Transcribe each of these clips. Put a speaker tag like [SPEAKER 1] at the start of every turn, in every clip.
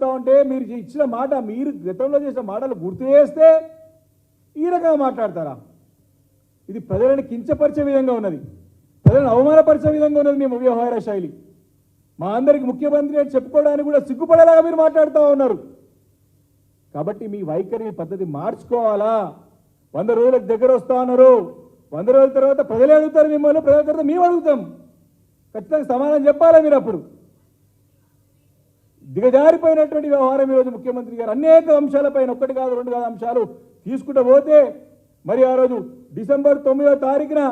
[SPEAKER 1] అడుగుతా ఉంటే మీరు ఇచ్చిన మాట మీరు గతంలో చేసిన మాటలు గుర్తు చేస్తే ఈ రకంగా మాట్లాడతారా? ఇది ప్రజలను కించపరిచే విధంగా ఉన్నది. ప్రజలను అవమానపరిచే విధంగా ఉన్నది మీ వ్యవహార శైలి. మా అందరికి ముఖ్యమంత్రి అని చెప్పుకోవడానికి కూడా సిగ్గుపడేలాగా మీరు మాట్లాడుతూ ఉన్నారు. కాబట్టి మీ వైఖరి పద్ధతి మార్చుకోవాలా? వంద రోజులకు దగ్గర వస్తా ఉన్నారు. వంద రోజుల తర్వాత ప్రజలే అడుగుతారు మిమ్మల్ని ప్రజల తర్వాత మేము అడుగుతాం. ఖచ్చితంగా సమాధానం చెప్పాలా మీరు అప్పుడు? దిగజారిపోయినటువంటి వ్యవహారం ఈరోజు ముఖ్యమంత్రి గారు అనేక అంశాలపైన ఒక్కటి కాదు రెండు కాదు అంశాలు తీసుకుంటూ పోతే మరి ఆ రోజు డిసెంబర్ తొమ్మిదో తారీఖున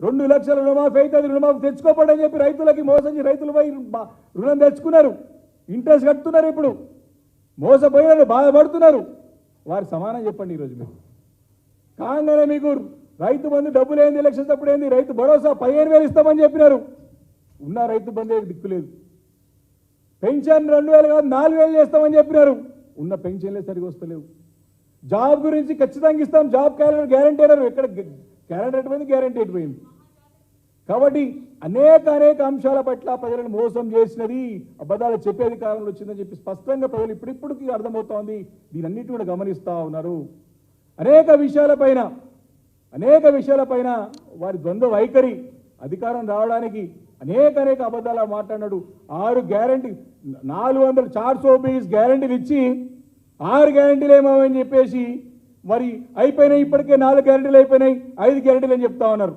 [SPEAKER 1] రెండు లక్షల రుణమాఫీ అయితే అది రుణమాఫీ తెచ్చుకోపడని చెప్పి రైతులకి మోసం చేసి రైతులపై రుణం తెచ్చుకున్నారు. ఇంట్రెస్ట్ కట్టుతున్నారు ఇప్పుడు. మోసపోయినారు బాధపడుతున్నారు. వారి సమానం చెప్పండి ఈరోజు మీరు. కాగానే మీకు రైతు బంధు డబ్బులు ఏంది ఎలక్షన్స్ అప్పుడు ఏంది రైతు భరోసా పదిహేను వేలు ఇస్తామని చెప్పినారు. ఉన్న రైతు బంధు దిక్కులేదు పెన్షన్ రెండు వేలు కాదు నాలుగు వేలు చేస్తామని చెప్పినారు. ఉన్న పెన్షన్లే సరిగా వస్తలేవు. జాబ్ గురించి ఖచ్చితంగా ఇస్తాం. జాబ్ క్యాలెండర్ గ్యారంటీ అన్నారు ఎక్కడ క్యాలెండర్ అయిపోయింది గ్యారంటీ అయిపోయింది కాబట్టి అనేక అనేక అంశాల పట్ల ప్రజలను మోసం చేసినది అబద్ధాలు చెప్పేది కాలంలో వచ్చిందని చెప్పి స్పష్టంగా ప్రజలు ఇప్పుడిప్పటికీ అర్థమవుతోంది. దీనన్నిటి కూడా గమనిస్తూ ఉన్నారు. అనేక విషయాలపైన అనేక విషయాలపైన వారి ద్వంద్వ వైఖరి అధికారం రావడానికి అనేక అనేక అబద్ధాలు మాట్లాడినాడు. ఆరు గ్యారంటీ నాలుగు వందల చార్ సో పీస్ గ్యారంటీలు ఇచ్చి ఆరు గ్యారంటీలు ఏమో అని చెప్పేసి మరి అయిపోయినాయి ఇప్పటికే నాలుగు గ్యారంటీలు అయిపోయినాయి ఐదు గ్యారంటీలు అని చెప్తా ఉన్నారు.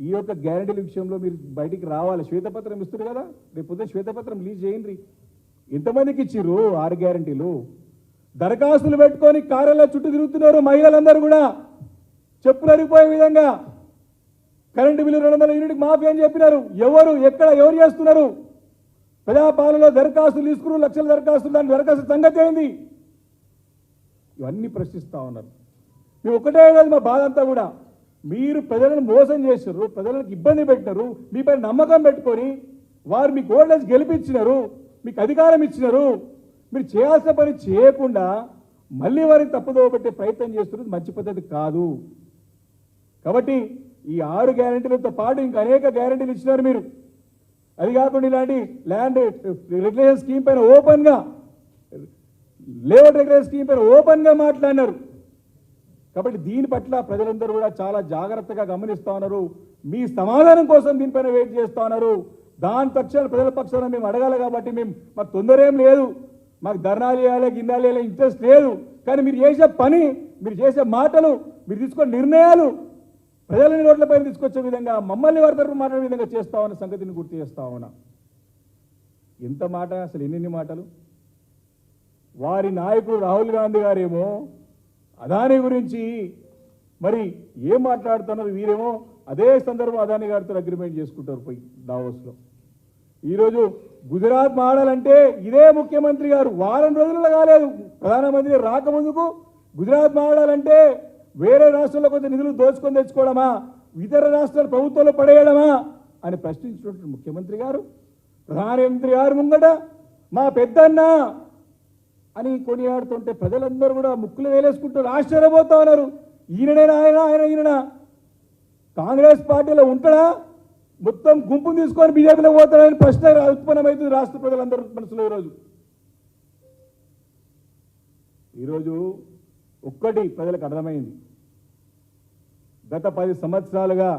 [SPEAKER 1] ఈ యొక్క గ్యారంటీల విషయంలో మీరు బయటికి రావాలి. శ్వేతపత్రం ఇస్తారు కదా? రేపు పొద్దున్న శ్వేతపత్రం రిలీజ్ చేయండి. ఎంతమందికి ఇచ్చిర్రు ఆరు గ్యారంటీలు. దరఖాస్తులు పెట్టుకొని కార్యాలయ చుట్టూ తిరుగుతున్నారు మహిళలందరూ కూడా. చెప్పులు అరిగిపోయే విధంగా. కరెంటు బిల్లు రెండు వందల యూనిట్ మాఫీ అని చెప్పినారు. ఎవరు? ఎక్కడ? ఎవరు చేస్తున్నారు? ప్రజాపాలనలో దరఖాస్తులు తీసుకున్నారు లక్షల దరఖాస్తులు దాని దరఖాస్తు సంగతి ఏంది? ఇవన్నీ ప్రశ్నిస్తూ ఉన్నారు. మేము ఒకటే కాదు మా బాధ అంతా కూడా. మీరు ప్రజలను మోసం చేశారు ప్రజలకు ఇబ్బంది పెట్టినారు మీపై నమ్మకం పెట్టుకొని వారు మీకు ఓల్డేజ్ గెలిపించినారు మీకు అధికారం ఇచ్చినారు. మీరు చేయాల్సిన పని చేయకుండా మళ్ళీ వారిని తప్పుదోవ పెట్టే ప్రయత్నం చేస్తున్నది మంచి పద్ధతి కాదు. కాబట్టి ఈ ఆరు గ్యారెంటీలతో పాటు ఇంకా అనేక గ్యారెంటీలు ఇచ్చినారు మీరు. అది కాకుండా ఇలాంటి ల్యాండ్ రెగ్యులేషన్ స్కీమ్ పైన ఓపెన్గా లేఅవుట్ రెగ్యులేషన్ స్కీమ్ పైన ఓపెన్గా మాట్లాడినారు. కాబట్టి దీని పట్ల ప్రజలందరూ కూడా చాలా జాగ్రత్తగా గమనిస్తా ఉన్నారు. మీ సమాధానం కోసం దీనిపైన వెయిట్ చేస్తా ఉన్నారు. దాని పక్షాన ప్రజల పక్షాన మేము అడగాలి కాబట్టి మేము మాకు తొందర ఏం లేదు. మాకు ధర్నాలు చేయాలి గిన్నాలు చేయాలి ఇంట్రెస్ట్ లేదు. కానీ మీరు చేసే పని మీరు చేసే మాటలు మీరు తీసుకునే నిర్ణయాలు ప్రజలని రోడ్లపైన తీసుకొచ్చే విధంగా మమ్మల్ని వారి తరపు మాట్లాడే విధంగా చేస్తా ఉన్న సంగతిని గుర్తు చేస్తా ఉన్నా. ఎంత మాట అసలు ఎన్నెన్ని మాటలు? వారి నాయకుడు రాహుల్ గాంధీ గారేమో అదాని గురించి మరి ఏం మాట్లాడుతున్నారు? వీరేమో అదే సందర్భం అదాని గారితో అగ్రిమెంట్ చేసుకుంటారు పోయి దావోస్లో. ఈరోజు గుజరాత్ మాడాలంటే ఇదే ముఖ్యమంత్రి గారు వారం రోజుల్లో కాలేదు. ప్రధానమంత్రి రాకముందుకు గుజరాత్ మాడాలంటే వేరే రాష్ట్రంలో కొంత నిధులు దోచుకొని తెచ్చుకోవడమా? ఇతర రాష్ట్రాల ప్రభుత్వంలో పడేయడమా? అని ప్రశ్నించినటువంటి ముఖ్యమంత్రి గారు ప్రధానమంత్రి గారు ముంగట మా పెద్దన్న అని కొనియాడుతుంటే ప్రజలందరూ కూడా ముక్కులు వేలేసుకుంటారు ఆశ్చర్యపోతా ఉన్నారు. ఈయననేనా ఆయన ఆయన ఈయన కాంగ్రెస్ పార్టీలో ఉంటాడా? మొత్తం గుంపును తీసుకొని బీజేపీలో పోతాడని ప్రశ్న ఉత్పన్నమవుతుంది రాష్ట్ర ప్రజలందరూ మనసులో ఈరోజు. ఈరోజు ఒక్కటి ప్రజలకు అర్థమైంది. గత పది సంవత్సరాలుగా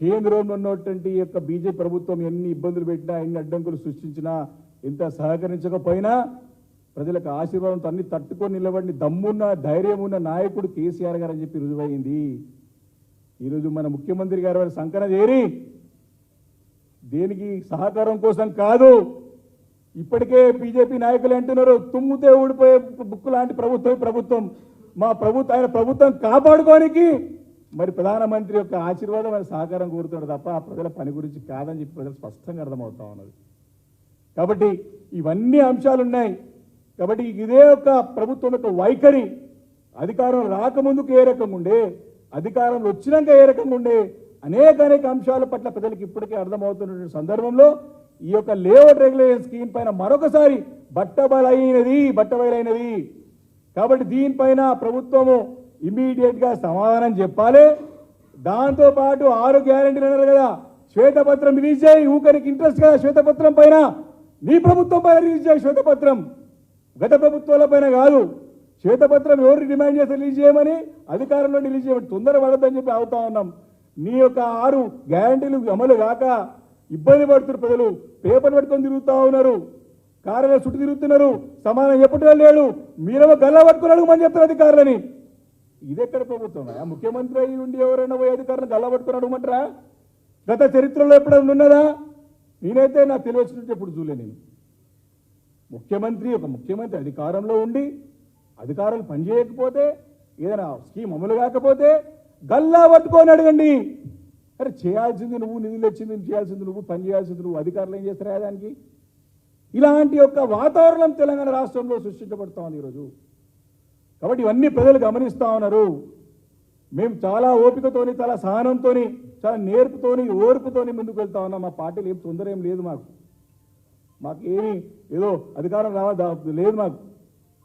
[SPEAKER 1] కేంద్రంలో ఉన్నటువంటి ఈ యొక్క బీజేపీ ప్రభుత్వం ఎన్ని ఇబ్బందులు పెట్టినా ఎన్ని అడ్డంకులు సృష్టించినా ఎంత సహకరించకపోయినా ప్రజలకు ఆశీర్వాదంతో అన్ని తట్టుకొని నిలబడిన దమ్మున్న ధైర్యం ఉన్న నాయకుడు కేసీఆర్ గారు అని చెప్పి రుజువైంది ఈరోజు మన ముఖ్యమంత్రి గారు వారి సంకన చేరి దేనికి సహకారం కోసం కాదు ఇప్పటికే బీజేపీ నాయకులు అంటున్నారు తుమ్ముతే ఊడిపోయే బుక్కు లాంటి ప్రభుత్వం ప్రభుత్వం మా ప్రభుత్వం ఆయన ప్రభుత్వం కాపాడుకోనికి మరి ప్రధానమంత్రి యొక్క ఆశీర్వాదం ఆయన సహకారం కోరుతున్నాడు తప్ప ఆ ప్రజల పని గురించి కాదని చెప్పి ప్రజలు స్పష్టంగా అర్థమవుతా ఉన్నది. కాబట్టి ఇవన్నీ అంశాలు ఉన్నాయి కాబట్టి ఇదే ఒక ప్రభుత్వం యొక్క వైఖరి. అధికారం రాకముందుకు ఏ రకంగా ఉండే అధికారంలో వచ్చినాక ఏ రకంగా ఉండే అనేక అనేక అంశాల పట్ల ప్రజలకు ఇప్పటికే అర్థమవుతున్న సందర్భంలో ఈ యొక్క లేఅవుట్ రెగ్యులేషన్ స్కీమ్ పైన మరొకసారి బట్టబలైనది బట్టబయలైనది కాబట్టి దీనిపైన ప్రభుత్వము ఇమీడియట్గా సమాధానం చెప్పాలి. దాంతో పాటు ఆరు గ్యారెంటీలు అన్నారు కదా శ్వేతపత్రం రిలీజ్ చేయి. ఊకరికి ఇంట్రెస్ట్ కదా శ్వేతపత్రం పైన. నీ ప్రభుత్వం పైన రిలీజ్ చేయి శ్వేతపత్రం. గత ప్రభుత్వాల పైన కాదు. శ్వేతపత్రం ఎవరు డిమాండ్ చేస్తే రిలీజ్ చేయమని అధికారంలో రిలీజ్ చేయమని తొందర పడద్దని చెప్పి అవుతా ఉన్నాం. నీ యొక్క ఆరు గ్యారంటీలు అమలు కాక ఇబ్బంది పడుతున్నారు ప్రజలు పేపర్ పెట్టుకొని తిరుగుతూ ఉన్నారు. కారులో చుట్టూ తిరుగుతున్నారు. సమానం చెప్పటం లేడు. మీరేమో గల్లా పట్టుకుని అడుగుమని చెప్తారు అధికారులని. ఇదెక్కడ ప్రభుత్వం ఆ ముఖ్యమంత్రి అయి ఉండి ఎవరైనా పోయి అధికారులను గల్లా పట్టుకుని అడుగుమంటారా? గత చరిత్రలో ఎప్పుడైనా ఉన్నదా? నేనైతే నాకు తెలియచ్చినట్టు ఎప్పుడు చూడలే నేను. ముఖ్యమంత్రి ఒక ముఖ్యమంత్రి అధికారంలో ఉండి అధికారులు పనిచేయకపోతే ఏదైనా స్కీమ్ అమలు కాకపోతే గల్లా పట్టుకొని అడగండి. అరే చేయాల్సింది నువ్వు నిధులు వచ్చింది నువ్వు చేయాల్సింది నువ్వు పని చేయాల్సింది నువ్వు అధికారులు ఏం చేస్తారా దానికి? ఇలాంటి యొక్క వాతావరణం తెలంగాణ రాష్ట్రంలో సృష్టించబడుతోంది ఈరోజు. కాబట్టి ఇవన్నీ ప్రజలు గమనిస్తూ ఉన్నారు. మేము చాలా ఓపికతోని చాలా సహనంతోని చాలా నేర్పుతోని ఓర్పుతోని ముందుకు వెళ్తా ఉన్నాం. మా పార్టీలు ఏం తొందర ఏం లేదు మాకు. మాకు ఏమి ఏదో అధికారం రావా లేదు మాకు.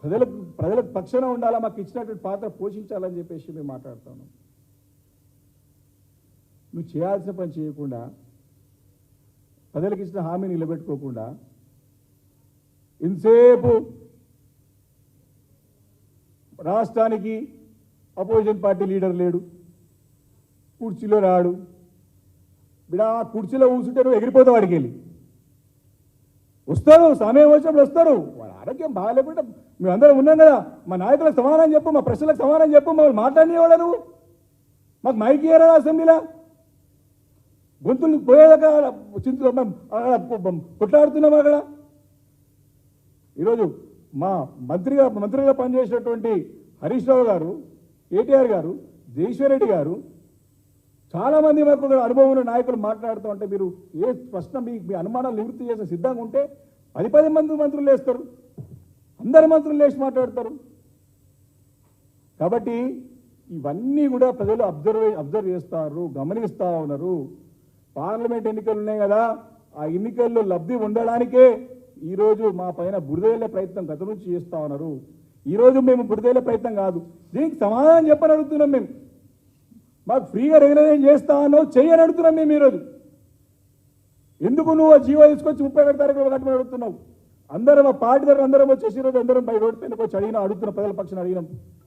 [SPEAKER 1] ప్రజలకు ప్రజలకు పక్షాన ఉండాలా మాకు ఇచ్చినటువంటి పాత్ర పోషించాలని చెప్పేసి మేము మాట్లాడుతున్నాం నువ్వు చేయాల్సిన పని చేయకుండా ప్రజలకు ఇచ్చిన హామీ నిలబెట్టుకోకుండా ఇంతసేపు రాష్ట్రానికి అపోజిషన్ పార్టీ లీడర్ లేడు కుర్చీలో రాడు. బిడా కుర్చీలో కూర్చుంటే నువ్వు ఎగిరిపోతావు వాడికి వెళ్ళి. వస్తారు సమయం వచ్చినప్పుడు వస్తారు. వాళ్ళ ఆరోగ్యం బాగాలేకుండా మేము అందరం ఉన్నాం కదా. మా నాయకులకు సమాధానం చెప్పు మా ప్రశ్నలకు సమాధానం చెప్పు మమ్మల్ని మాట్లాడినవాడా నువ్వు? మాకు మైక్ ఇయ్యరా అసెంబ్లీలో? గొంతులు పోయేదాకా చింతలు కొట్లాడుతున్నాం అక్కడ. ఈరోజు మా మంత్రిగా మంత్రిగా పనిచేసినటువంటి హరీష్ రావు గారు కేటీఆర్ గారు జగేశ్వర్ గారు చాలా మంది మాకు అనుభవం ఉన్న నాయకులు మాట్లాడుతూ ఉంటే మీరు ఏ ప్రశ్న మీ మీ అనుమానాలు నివృత్తి చేసే సిద్ధంగా ఉంటే పది పది మంది మంత్రులు లేస్తారు. అందరు మంత్రులు లేచి మాట్లాడతారు. కాబట్టి ఇవన్నీ కూడా ప్రజలు అబ్జర్వ్ అబ్జర్వ్ చేస్తారు గమనిస్తూ ఉన్నారు. పార్లమెంట్ ఎన్నికలు ఉన్నాయి కదా ఆ ఎన్నికల్లో లబ్ధి ఉండడానికే ఈరోజు మా పైన బురదేళ్ళే ప్రయత్నం గత నుంచి చేస్తా ఉన్నారు. ఈరోజు మేము బురదేళ్ళే ప్రయత్నం కాదు. దీనికి సమాధానం చెప్పని అడుగుతున్నాం మేము. మాకు ఫ్రీగా రెగ్యులరైజ్ చేస్తా అన్నావు చెయ్యని అడుగుతున్నాం మేము ఈరోజు ఎందుకు నువ్వు జీవో తీసుకొచ్చి ముప్పై ఒకటి తారీఖు కట్టమని అడుగుతున్నావు అందరం మా పార్టీ దగ్గర అందరం వచ్చేసి ఈరోజు అందరం బయట రోడ్డు పైన వచ్చి అడిగినా అడుగుతున్న ప్రజల పక్షాన్ని అడిగినాం.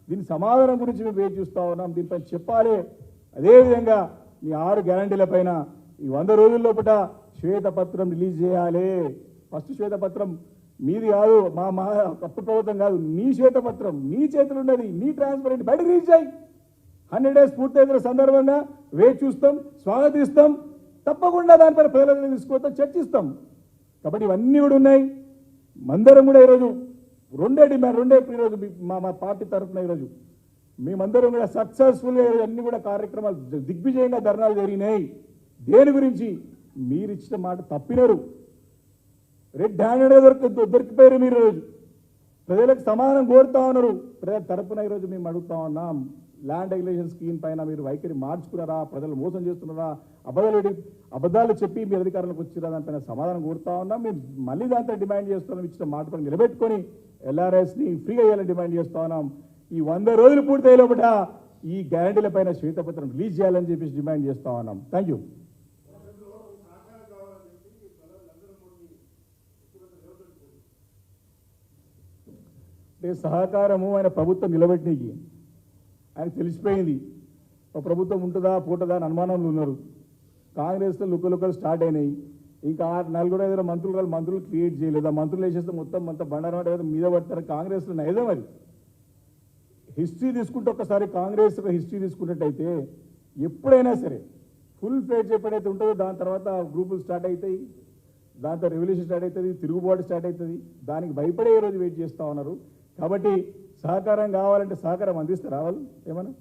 [SPEAKER 1] దీని సమాధానం గురించి మేము వేచి చూస్తూ ఉన్నాం. దీనిపై చెప్పాలి. అదేవిధంగా మీ ఆరు గ్యారంటీల పైన ఈ వంద రోజుల లోపల శ్వేతపత్రం రిలీజ్ చేయాలి. ఫస్ట్ శ్వేతపత్రం మీది కాదు మా మా తప్పు ప్రభుత్వం కాదు. నీ శ్వేతపత్రం నీ చేతులు ఉన్నది నీ ట్రాన్స్పరెంట్ బయట రీచ్ అయ్యి హండ్రెడ్ డేస్ పూర్తయిన సందర్భంగా వేచి చూస్తాం స్వాగతిస్తాం. తప్పకుండా దానిపైన ప్రజలను తీసుకొస్తాం చర్చిస్తాం. కాబట్టి ఇవన్నీ కూడా ఉన్నాయి. మందరం కూడా ఈరోజు రెండే డిమాండ్ రెండే ఈరోజు మా మా పార్టీ తరఫున ఈరోజు. మేమందరం కూడా సక్సెస్ఫుల్గా ఈరోజు అన్ని కూడా కార్యక్రమాలు దిగ్విజయంగా ధర్నాలు జరిగినాయి. దేని గురించి? మీరు ఇచ్చిన మాట తప్పినారు. రెడ్ హ్యాండెడ్గా దొరికి దొరికిపోయారు మీరు ఈరోజు. ప్రజలకు సమానం కోరుతా ఉన్నారు. ప్రజల తరపున ఈరోజు మేము అడుగుతా ఉన్నాం. ల్యాండ్ రెగ్యులేషన్ స్కీమ్ పైన మీరు వైఖరి మార్చుకున్నారా? ప్రజలు మోసం చేస్తున్నారా? అబద్ధాలు అబద్ధాలు చెప్పి మీ అధికారులకు వచ్చిరా? దానిపైన సమాధానం కోరుతా ఉన్నాం. మేము మళ్ళీ దాంతో డిమాండ్ చేస్తున్నాం. ఇచ్చిన మాట పైన నిలబెట్టుకొని ఎల్ఆర్ఎస్ని ఫ్రీగా చేయాలని డిమాండ్ చేస్తా ఉన్నాం. ఈ వంద రోజులు పూర్తయ్యే లోపల ఈ గ్యారంటీల పైన శ్వేతపత్రం రిలీజ్ చేయాలని చెప్పేసి డిమాండ్ చేస్తా ఉన్నాం. థ్యాంక్ యూ అంటే సహకారము ఆయన ప్రభుత్వం నిలబెట్టినకి ఆయన తెలిసిపోయింది. ఒక ప్రభుత్వం ఉంటుందా పూటదా అని అనుమానంలో ఉన్నారు. కాంగ్రెస్లో లుక్కలుక్కలు స్టార్ట్ అయినాయి. ఇంకా ఆ నలుగురు ఐదు మంత్రులు కాదు మంత్రులు క్రియేట్ చేయలేదు. ఆ మంత్రులు వేసేస్తే మొత్తం అంత బండారం అంటే ఏదో మీద పడతారు. కాంగ్రెస్లో నైజం అది. హిస్టరీ తీసుకుంటే ఒకసారి కాంగ్రెస్ హిస్టరీ తీసుకున్నట్టయితే ఎప్పుడైనా సరే ఫుల్ ఫ్లేజ్ ఎప్పుడైతే ఉంటుందో దాని తర్వాత గ్రూపులు స్టార్ట్ అవుతాయి. దాంతో రెవల్యూషన్ స్టార్ట్ అవుతుంది. తిరుగుబాటు స్టార్ట్ అవుతుంది. దానికి భయపడే రోజు వెయిట్ చేస్తూ ఉన్నారు. కాబట్టి సహకారం కావాలంటే సహకారం అందిస్తారా వాళ్ళు ఏమన్నా?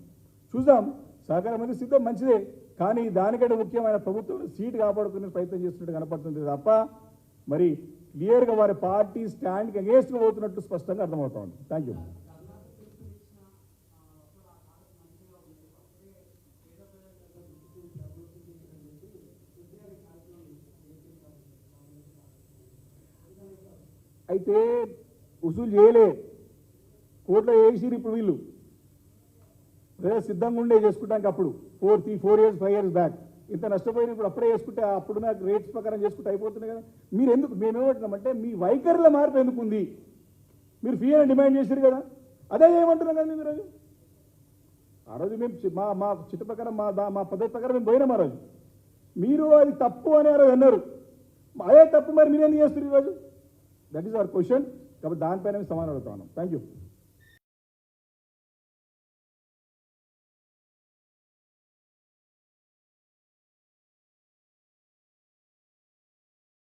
[SPEAKER 1] చూద్దాం. సహకారం అందిస్తే మంచిదే. కానీ దానికంటే ముఖ్యమైన ప్రభుత్వం సీట్ కాపాడుకునే ప్రయత్నం చేస్తున్నట్టు కనపడుతుంది తప్ప మరి క్లియర్గా వారి పార్టీ స్టాండ్కి అగేన్స్ట్గా పోతున్నట్టు స్పష్టంగా అర్థమవుతా ఉంది థ్యాంక్ యూ అయితే వసూలు చేయలే. కోర్టులో వేసిరు ఇప్పుడు వీళ్ళు. సిద్ధంగా ఉండే చేసుకుంటాం అప్పుడు. Four three four years five years back ఇంత నష్టపోయిన ఇప్పుడు అప్పుడే చేసుకుంటే అప్పుడున్న రేట్స్ ప్రకారం చేసుకుంటే అయిపోతున్నాయి కదా. మీరు ఎందుకు మేమేమంటున్నామంటే మీ వైఖరిలో మార్పు ఎందుకు ఉంది మీరు ఫీ అని డిమాండ్ చేశారు కదా. అదే ఏమంటున్నాం కదా మీరు ఆ రోజు మేము మా మా చిట్ట ప్రకారం మా మా పద్ధతి ప్రకారం మేము పోయినాం ఆ రోజు. మీరు అది తప్పు అని ఆ రోజు అన్నారు. అదే తప్పు మరి మీరేం చేస్తారు ఈరోజు దట్ ఈస్ అవర్ క్వశ్చన్ కాబట్టి దానిపైన మేము సమాధానం అడుగుతా ఉన్నాం. Thank you